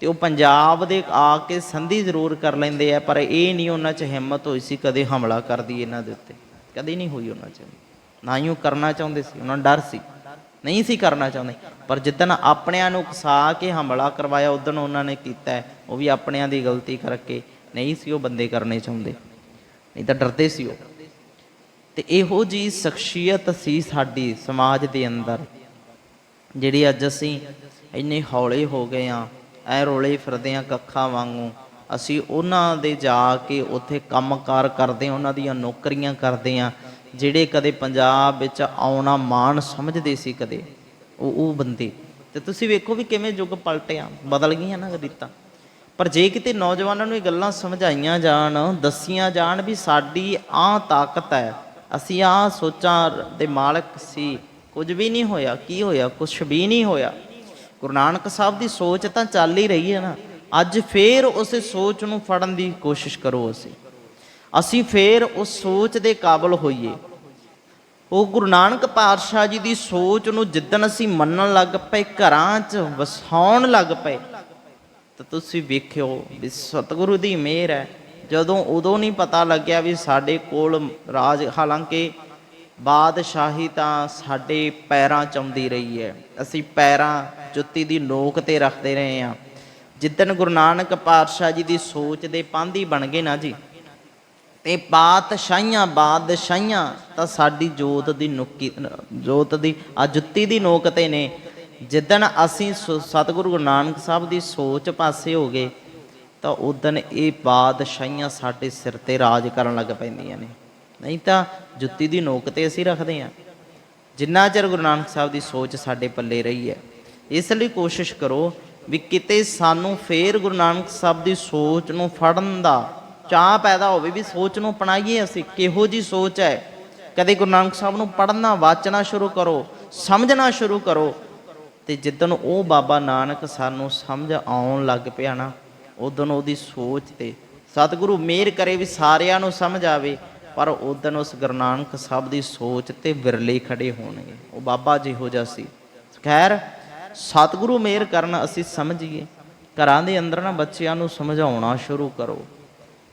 ਤੇ ਉਹ ਪੰਜਾਬ ਦੇ ਆ ਕੇ ਸੰਧੀ ਜ਼ਰੂਰ ਕਰ ਲੈਂਦੇ ਆ, ਪਰ ਇਹ ਨਹੀਂ ਉਹਨਾਂ 'ਚ ਹਿੰਮਤ ਹੋਈ ਸੀ ਕਦੇ ਹਮਲਾ ਕਰਦੀ ਇਹਨਾਂ ਦੇ ਉੱਤੇ। ਕਦੇ ਨਹੀਂ ਹੋਈ ਉਹਨਾਂ 'ਚ। ਨਾ ਹੀ ਉਹ ਕਰਨਾ ਚਾਹੁੰਦੇ ਸੀ, ਉਹਨਾਂ ਨੂੰ ਡਰ ਸੀ। ਨਹੀਂ ਸੀ ਕਰਨਾ ਚਾਹੁੰਦੇ। ਪਰ ਜਿੱਦਣ ਆਪਣਿਆਂ ਨੂੰ ਉਕਸਾ ਕੇ ਹਮਲਾ ਕਰਵਾਇਆ, ਉਦੋਂ ਉਹਨਾਂ ਨੇ ਕੀਤਾ ਉਹ ਵੀ ਆਪਣਿਆਂ ਦੀ ਗਲਤੀ ਕਰਕੇ, ਨਹੀਂ ਸੀ ਉਹ ਬੰਦੇ ਕਰਨੇ ਚਾਹੁੰਦੇ। ਨਹੀਂ ਤਾਂ ਡਰਦੇ ਸੀ ਉਹ। ਤੇ ਇਹੋ ਜੀ ਸ਼ਖਸੀਅਤ ਸੀ ਸਾਡੀ ਸਮਾਜ ਦੇ ਅੰਦਰ, ਜਿਹੜੀ ਅੱਜ ਅਸੀਂ ਇੰਨੇ ਹੌਲੇ ਹੋ ਗਏ ਆ ਐ ਰੋਲੇ ਫਿਰਦੇ ਆ ਕੱਖਾਂ ਵਾਂਗੂ। ਅਸੀਂ ਉਹਨਾਂ ਦੇ ਜਾ ਕੇ ਉੱਥੇ ਕੰਮਕਾਰ ਕਰਦੇ ਆ ਉਹਨਾਂ ਦੀਆਂ ਨੌਕਰੀਆਂ ਕਰਦੇ ਆ ਜਿਹੜੇ ਕਦੇ ਪੰਜਾਬ ਵਿੱਚ ਆਉਣਾ ਮਾਣ ਸਮਝਦੇ ਸੀ ਕਦੇ, ਉਹ ਉਹ ਬੰਦੇ। ਤੇ ਤੁਸੀਂ ਵੇਖੋ ਵੀ ਕਿਵੇਂ ਯੁੱਗ ਪਲਟਿਆ, ਬਦਲ ਗਈਆਂ ਨਾ ਰੀਤਾਂ। ਪਰ ਜੇ ਕਿਤੇ ਨੌਜਵਾਨਾਂ ਨੂੰ ਇਹ ਗੱਲਾਂ ਸਮਝਾਈਆਂ ਜਾਣ, ਦੱਸੀਆਂ ਜਾਣ ਵੀ ਸਾਡੀ ਆਹ ਤਾਕਤ ਹੈ, ਅਸੀਂ ਆਹ ਸੋਚਾਂ ਦੇ ਮਾਲਕ ਸੀ, ਕੁਝ ਵੀ ਨਹੀਂ ਹੋਇਆ, ਕੀ ਹੋਇਆ ਕੁਝ ਵੀ ਨਹੀਂ ਹੋਇਆ। ਗੁਰੂ ਨਾਨਕ ਸਾਹਿਬ ਦੀ ਸੋਚ ਤਾਂ ਚੱਲ ਹੀ ਰਹੀ ਹੈ ਨਾ। ਅੱਜ ਫੇਰ ਉਸੇ ਸੋਚ ਨੂੰ ਫੜਨ ਦੀ ਕੋਸ਼ਿਸ਼ ਕਰੋ ਅਸੀਂ। ਅਸੀਂ ਫੇਰ ਉਸ ਸੋਚ ਦੇ ਕਾਬਲ ਹੋਈਏ। ਉਹ ਗੁਰੂ ਨਾਨਕ ਪਾਤਸ਼ਾਹ ਜੀ ਦੀ ਸੋਚ ਨੂੰ ਜਿੱਦਣ ਅਸੀਂ ਮੰਨਣ ਲੱਗ ਪਏ, ਘਰਾਂ 'ਚ ਵਸਾਉਣ ਲੱਗ ਪਏ, ਤਾਂ ਤੁਸੀਂ ਵੇਖਿਓ ਵੀ ਸਤਿਗੁਰੂ ਦੀ ਮਿਹਰ ਹੈ। ਜਦੋਂ ਉਦੋਂ ਨਹੀਂ ਪਤਾ ਲੱਗਿਆ ਵੀ ਸਾਡੇ ਕੋਲ ਰਾਜ, ਹਾਲਾਂਕਿ ਬਾਦਸ਼ਾਹੀ ਤਾਂ ਸਾਡੇ ਪੈਰਾਂ ਚ ਆਉਂਦੀ ਰਹੀ ਹੈ। ਅਸੀਂ ਪੈਰਾਂ ਜੁੱਤੀ ਦੀ ਨੋਕ ਤੇ ਰੱਖਦੇ ਰਹੇ ਹਾਂ। ਜਿੱਦਣ ਗੁਰੂ ਨਾਨਕ ਪਾਤਸ਼ਾਹ ਜੀ ਦੀ ਸੋਚ ਦੇ ਪਾਂਧੀ ਬਣ ਗਏ ਨਾ ਜੀ। ਤੇ ਬਾਦਸ਼ਾਹੀਆਂ ਬਾਦਸ਼ਾਹੀਆਂ ਤਾਂ ਸਾਡੀ ਜੋਤ ਦੀ ਨੁਕੀ, ਜੋਤ ਦੀ ਆ ਜੁੱਤੀ ਦੀ ਨੋਕ ਤੇ ਨੇ। ਜਿੱਦਣ ਅਸੀਂ ਸ- ਸਤਿਗੁਰੂ ਗੁਰੂ ਨਾਨਕ ਸਾਹਿਬ ਦੀ ਸੋਚ ਪਾਸੇ ਹੋ ਗਏ, ਤਾਂ ਉਦਣ ਇਹ ਬਾਦਸ਼ਾਹੀਆਂ ਸਾਡੇ ਸਿਰ ਤੇ ਰਾਜ ਕਰਨ ਲੱਗ ਪੈਂਦੀਆਂ ਨੇ। ਨਹੀਂ ਤਾਂ ਜੁੱਤੀ ਦੀ ਨੋਕ ਤੇ ਅਸੀਂ ਰੱਖਦੇ ਹਾਂ। ਜਿੰਨਾ ਚਿਰ ਗੁਰੂ ਨਾਨਕ ਸਾਹਿਬ ਦੀ ਸੋਚ ਸਾਡੇ ਪੱਲੇ ਰਹੀ ਹੈ, ਇਸ ਲਈ ਕੋਸ਼ਿਸ਼ ਕਰੋ ਵੀ ਕਿਤੇ ਸਾਨੂੰ ਫੇਰ ਗੁਰੂ ਨਾਨਕ ਸਾਹਿਬ ਦੀ ਸੋਚ ਨੂੰ ਫੜਨ ਦਾ ਚਾਹ ਪੈਦਾ ਹੋਵੇ ਵੀ ਸੋਚ ਨੂੰ ਅਪਣਾਈਏ ਅਸੀਂ, ਕਿਹੋ ਜੀ ਸੋਚ ਹੈ। ਕਦੇ ਗੁਰੂ ਨਾਨਕ ਸਾਹਿਬ ਨੂੰ ਪੜ੍ਹਨਾ, ਵਾਚਣਾ ਸ਼ੁਰੂ ਕਰੋ, ਸਮਝਣਾ ਸ਼ੁਰੂ ਕਰੋ, ਤੇ ਜਿੱਦਣ ਉਹ ਬਾਬਾ ਨਾਨਕ ਸਾਨੂੰ ਸਮਝ ਆਉਣ ਲੱਗ ਪਿਆ ਨਾ, ਉਦੋਂ ਉਹਦੀ ਸੋਚ ਤੇ ਸਤਿਗੁਰੂ ਮਿਹਰ ਕਰੇ ਵੀ ਸਾਰਿਆਂ ਨੂੰ ਸਮਝ ਆਵੇ, ਪਰ ਉਦੋਂ ਉਸ ਗੁਰੂ ਨਾਨਕ ਸਾਹਿਬ ਦੀ ਸੋਚ ਤੇ ਵਿਰਲੇ ਖੜੇ ਹੋਣਗੇ। ਉਹ ਬਾਬਾ ਜਿਹੋ ਜਿਹਾ ਸੀ। ਖੈਰ, ਸਤਿਗੁਰੂ ਮਿਹਰ ਕਰਨ ਅਸੀਂ ਸਮਝੀਏ। ਘਰਾਂ ਦੇ ਅੰਦਰ ਨਾ ਬੱਚਿਆਂ ਨੂੰ ਸਮਝਾਉਣਾ ਸ਼ੁਰੂ ਕਰੋ।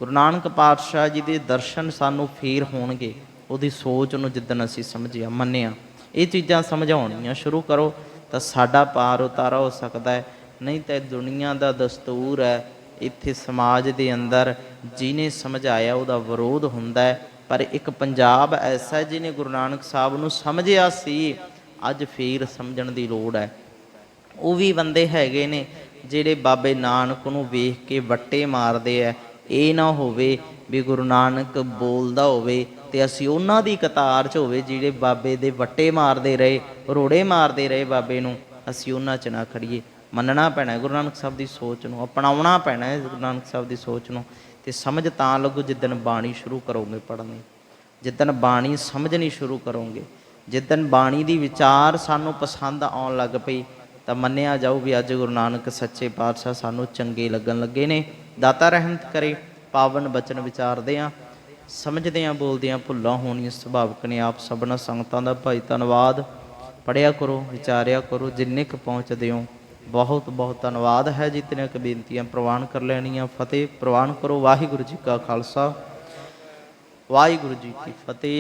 ਗੁਰੂ ਨਾਨਕ ਪਾਤਸ਼ਾਹ ਜੀ ਦੇ ਦਰਸ਼ਨ ਸਾਨੂੰ ਫੇਰ ਹੋਣਗੇ, ਉਹਦੀ ਸੋਚ ਨੂੰ ਜਿੱਦਣ ਅਸੀਂ ਸਮਝਿਆ, ਮੰਨਿਆ। ਇਹ ਚੀਜ਼ਾਂ ਸਮਝਾਉਣੀਆਂ ਸ਼ੁਰੂ ਕਰੋ, ਤਾਂ ਸਾਡਾ ਪਾਰ ਉਤਾਰਾ ਹੋ ਸਕਦਾ ਹੈ। ਨਹੀਂ ਤਾਂ ਇਹ ਦੁਨੀਆ ਦਾ ਦਸਤੂਰ ਹੈ, ਇੱਥੇ ਸਮਾਜ ਦੇ ਅੰਦਰ ਜਿਹਨੇ ਸਮਝਾਇਆ ਉਹਦਾ ਵਿਰੋਧ ਹੁੰਦਾ ਹੈ। ਪਰ ਇੱਕ ਪੰਜਾਬ ਐਸਾ ਜਿਹਨੇ ਗੁਰੂ ਨਾਨਕ ਸਾਹਿਬ ਨੂੰ ਸਮਝਿਆ ਸੀ, ਅੱਜ ਫੇਰ ਸਮਝਣ ਦੀ ਲੋੜ ਹੈ। ਉਹ ਵੀ ਬੰਦੇ ਹੈਗੇ ਨੇ, ਜਿਹੜੇ ਬਾਬੇ ਨਾਨਕ ਨੂੰ ਵੇਖ ਕੇ ਵੱਟੇ ਮਾਰਦੇ ਆ ਇਹ ਨਾ ਹੋਵੇ ਵੀ ਗੁਰੂ ਨਾਨਕ ਬੋਲਦਾ ਹੋਵੇ ਤੇ ਅਸੀਂ ਉਹਨਾਂ ਦੀ ਕਤਾਰ 'ਚ ਹੋਵੇ ਜਿਹੜੇ ਬਾਬੇ ਦੇ ਵੱਟੇ ਮਾਰਦੇ ਰਹੇ, ਰੋੜੇ ਮਾਰਦੇ ਰਹੇ ਬਾਬੇ ਨੂੰ, ਅਸੀਂ ਉਹਨਾਂ 'ਚ ਨਾ ਖੜੀਏ। ਮੰਨਣਾ ਪੈਣਾ ਗੁਰੂ ਨਾਨਕ ਸਾਹਿਬ ਦੀ ਸੋਚ ਨੂੰ, ਅਪਣਾਉਣਾ ਪੈਣਾ ਹੈ ਗੁਰੂ ਨਾਨਕ ਸਾਹਿਬ ਦੀ ਸੋਚ ਨੂੰ। ਤੇ ਸਮਝ ਤਾਂ ਲੱਗੂ ਜਿੱਦਣ ਬਾਣੀ ਸ਼ੁਰੂ ਕਰੋਗੇ ਪੜ੍ਹਨੀ। ਜਿੱਦਣ ਬਾਣੀ ਸਮਝਣੀ ਸ਼ੁਰੂ ਕਰੋਗੇ। ਜਿੱਦਣ ਬਾਣੀ ਦੀ ਵਿਚਾਰ ਸਾਨੂੰ ਪਸੰਦ ਆਉਣ ਲੱਗ ਪਈ, ਤਾਂ ਮੰਨਿਆ ਜਾਊ ਵੀ ਅੱਜ ਗੁਰੂ ਨਾਨਕ ਸੱਚੇ ਪਾਤਸ਼ਾਹ ਸਾਨੂੰ ਚੰਗੇ ਲੱਗਣ ਲੱਗੇ ਨੇ। ਦਾਤਾ ਰਹਿਮਤ ਕਰੇ, ਪਾਵਨ ਬਚਨ ਵਿਚਾਰਦੇ ਆ, ਸਮਝਦੇ ਆ, ਬੋਲਦੇ ਆ, ਭੁੱਲਾਂ ਹੋਣੀਆਂ ਸੁਭਾਵਕ ਨੇ ਆਪ ਸਭਨਾ ਸੰਗਤਾਂ ਦਾ ਭਾਈ ਧੰਨਵਾਦ। ਪੜਿਆ ਕਰੋ, ਵਿਚਾਰਿਆ ਕਰੋ, ਜਿੰਨੇ ਕੁ ਪਹੁੰਚਦੇ ਹੋ, ਬਹੁਤ ਬਹੁਤ ਧੰਨਵਾਦ ਹੈ ਜਿਤਨੇ ਕੁ ਬੇਨਤੀਆਂ ਪ੍ਰਵਾਨ ਕਰ ਲੈਣੀਆਂ, ਫਤਿਹ ਪ੍ਰਵਾਨ ਕਰੋ, ਵਾਹਿਗੁਰੂ ਜੀ ਕਾ ਖਾਲਸਾ, ਵਾਹਿਗੁਰੂ ਜੀ ਕੀ ਫਤਿਹ।